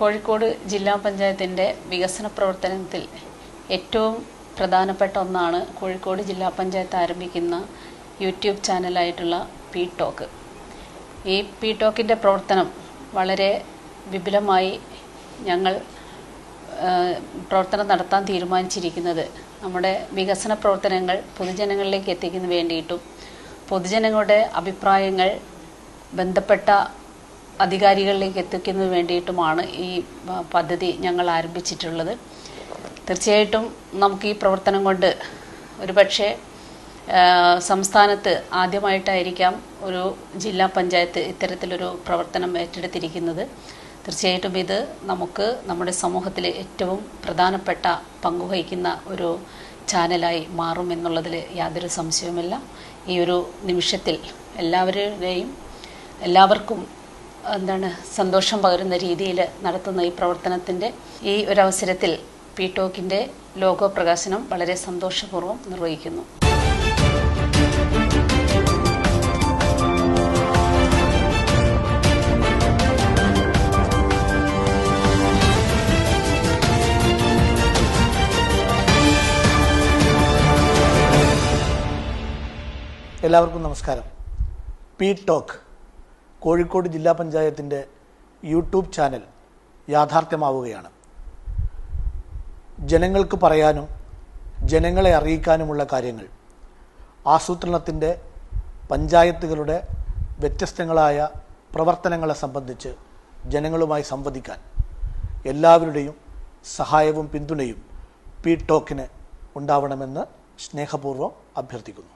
കോഴിക്കോട് ജില്ലാ പഞ്ചായത്തിന്റെ വികസന പ്രവർത്തനത്തിൽ ഏറ്റവും പ്രധാനപ്പെട്ട ഒന്നാണ് കോഴിക്കോട് ജില്ലാ പഞ്ചായത്ത് ആരംഭിക്കുന്ന യൂട്യൂബ് ചാനലായിട്ടുള്ള പി ടോക്ക്. ഈ പി ടോക്കിന്റെ പ്രവർത്തനം വളരെ വിപുലമായി ഞങ്ങൾ പ്രവർത്തനം നടത്താൻ തീരുമാനിച്ചിരിക്കുന്നത്. നമ്മുടെ വികസന പ്രവർത്തനങ്ങൾ പൊതുജനങ്ങളിലേക്ക് എത്തിക്കുന്നതിന് വേണ്ടിയിട്ടും പൊതുജനങ്ങളുടെ അഭിപ്രായങ്ങൾ ബന്ധപ്പെട്ട അധികാരികളിലേക്ക് എത്തിക്കുന്നതിന് വേണ്ടിയിട്ടുമാണ് ഈ പദ്ധതി ഞങ്ങൾ ആരംഭിച്ചിട്ടുള്ളത്. തീർച്ചയായിട്ടും നമുക്ക് ഈ പ്രവർത്തനം കൊണ്ട് ഒരുപക്ഷെ സംസ്ഥാനത്ത് ആദ്യമായിട്ടായിരിക്കാം ഒരു ജില്ലാ പഞ്ചായത്ത് ഇത്തരത്തിലൊരു പ്രവർത്തനം ഏറ്റെടുത്തിരിക്കുന്നത്. തീർച്ചയായിട്ടും ഇത് നമുക്ക് നമ്മുടെ സമൂഹത്തിലെ ഏറ്റവും പ്രധാനപ്പെട്ട പങ്കുവഹിക്കുന്ന ഒരു ചാനലായി മാറും എന്നുള്ളതിൽ യാതൊരു സംശയവുമില്ല. ഈ ഒരു നിമിഷത്തിൽ എല്ലാവരുടെയും എല്ലാവർക്കും എന്താണ് സന്തോഷം പകരുന്ന രീതിയിൽ നടത്തുന്ന ഈ പ്രവർത്തനത്തിന്റെ ഈ ഒരവസരത്തിൽ പി ടോക്കിന്റെ ലോഗോ പ്രകാശനം വളരെ സന്തോഷപൂർവം നിർവഹിക്കുന്നു. എല്ലാവർക്കും നമസ്കാരം. പി ടോക്ക് കോഴിക്കോട് ജില്ലാ പഞ്ചായത്തിന്റെ യൂട്യൂബ് ചാനൽ യാഥാർത്ഥ്യമാവുകയാണ്. ജനങ്ങൾക്ക് പറയാനും ജനങ്ങളെ അറിയിക്കാനുമുള്ള കാര്യങ്ങൾ ആസൂത്രണത്തിന്റെ പഞ്ചായത്തുകളുടെ വ്യത്യസ്തങ്ങളായ പ്രവർത്തനങ്ങളെ സംബന്ധിച്ച് ജനങ്ങളുമായി സംവദിക്കാൻ എല്ലാവരുടെയും സഹായവും പിന്തുണയും പി ടോക്കിന് ഉണ്ടാവണമെന്ന് സ്നേഹപൂർവം അഭ്യർത്ഥിക്കുന്നു.